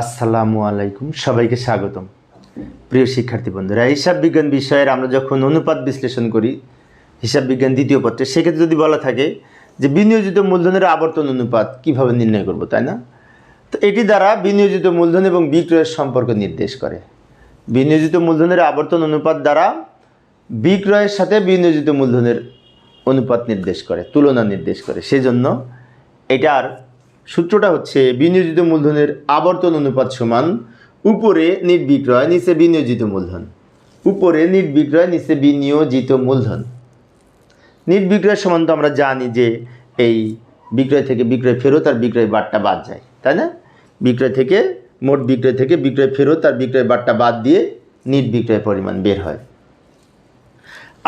আসসালামু আলাইকুম, সবাইকে স্বাগতম। প্রিয় শিক্ষার্থী বন্ধুরা, হিসাব বিজ্ঞান বিষয়ের আমরা যখন অনুপাত বিশ্লেষণ করি, হিসাব বিজ্ঞান দ্বিতীয় পত্রে, সেক্ষেত্রে যদি বলা থাকে যে বিনিয়োজিত মূলধনের আবর্তন অনুপাত কীভাবে নির্ণয় করব, তাই না? তো এটি দ্বারা বিনিয়োজিত মূলধন এবং বিক্রয়ের সম্পর্ক নির্দেশ করে। বিনিয়োজিত মূলধনের আবর্তন অনুপাত দ্বারা বিক্রয়ের সাথে বিনিয়োজিত মূলধনের অনুপাত নির্দেশ করে, তুলনা নির্দেশ করে। সেজন্য এটার সূত্রটা হচ্ছে, বিনিয়োজিত মূলধনের আবর্তন অনুপাত সমান উপরে নিট বিক্রয় নিচে বিনিয়োজিত মূলধন। উপরে নিট বিক্রয় নিচে বিনিয়োজিত মূলধন। নিট বিক্রয় সমান তো আমরা জানি যে এই বিক্রয় থেকে বিক্রয় ফেরত আর বিক্রয় বারটা বাদ যায়, তাই না? বিক্রয় থেকে, মোট বিক্রয় থেকে বিক্রয় ফেরত আর বিক্রয় বারটা বাদ দিয়ে নিট বিক্রয় পরিমাণ বের হয়।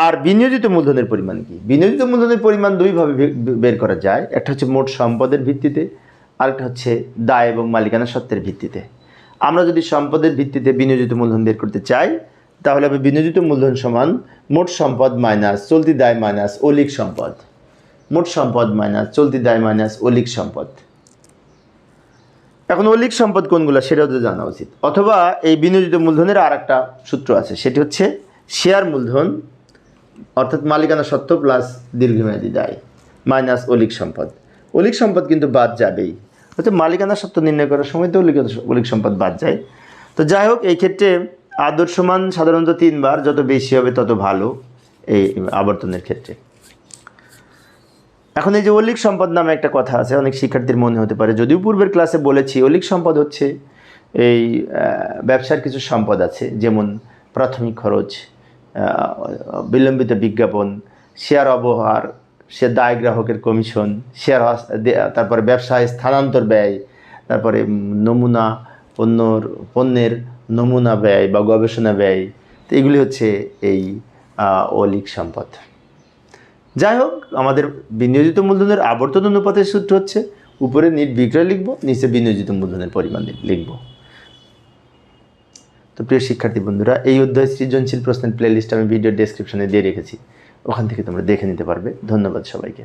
আর বিনিয়োজিত মূলধনের পরিমাণ কি? বিনিয়োজিত মূলধনের পরিমাণ দুইভাবে বের করা যায়। একটা হচ্ছে মোট সম্পদের ভিত্তিতে আরেকটা হচ্ছে দায় এবং মালিকানা সত্ত্বের ভিত্তিতে। আমরা যদি সম্পদের ভিত্তিতে বিনিয়োজিত মূলধন বের করতে চাই, তাহলে হবে বিনিয়োজিত মূলধন সমান মোট সম্পদ মাইনাস চলতি দায় মাইনাস অলিক সম্পদ। মোট সম্পদ মাইনাস চলতি দায় মাইনাস অলিক সম্পদ। এখন অলিক সম্পদ কোনগুলো সেটাও তো জানা উচিত। অথবা এই বিনিয়োজিত মূলধনের আর একটা সূত্র আছে, সেটি হচ্ছে শেয়ার মূলধন, অর্থাৎ মালিকানা সত্ত্ব প্লাস দীর্ঘমেয়াদী দায়, মাইনাস অলিক সম্পদ। অলিক সম্পদ কিন্তু বাদ যাবেই। অর্থাৎ মালিকানা সত্ত্ব নির্ণয় করার সময় তো অলিক অলিক সম্পদ বাদ যায়। তো যাই হোক, এই ক্ষেত্রে আদর্শমান সাধারণত তিনবার, যত বেশি হবে তত ভালো এই আবর্তনের ক্ষেত্রে। এখন এই যে অলিক সম্পদ নামে একটা কথা আছে, অনেক শিক্ষার্থীর মনে হতে পারে, যদিও পূর্বের ক্লাসে বলেছি অলিক সম্পদ হচ্ছে এই ব্যবসার কিছু সম্পদ আছে, যেমন প্রাথমিক খরচ বিলম্বিত বিজ্ঞাপন শেয়ার অবহার শেয়ার দায় গ্রাহকের কমিশন শেয়ার তারপরে ব্যবসায় স্থানান্তর ব্যয়, তারপরে নমুনা, পণ্যর, পণ্যের নমুনা ব্যয় বা গবেষণা ব্যয়, তো এগুলি হচ্ছে এই অলিক সম্পদ। যাই হোক, আমাদের বিনিয়োজিত মূলধনের আবর্তন অনুপাতের সূত্র হচ্ছে, উপরে নিট বিক্রয় লিখব, নিচে বিনিয়োজিত মূলধনের পরিমাণ লিখব। তো প্রিয় শিক্ষার্থী বন্ধুরা, এই অধ্যায় সৃজনশীল প্রশ্নের প্লেলিস্ট আমি ভিডিও ডেসক্রিপশনে দিয়ে রেখেছি। ওখান থেকে তোমরা দেখে নিতে পারবে। ধন্যবাদ সবাইকে।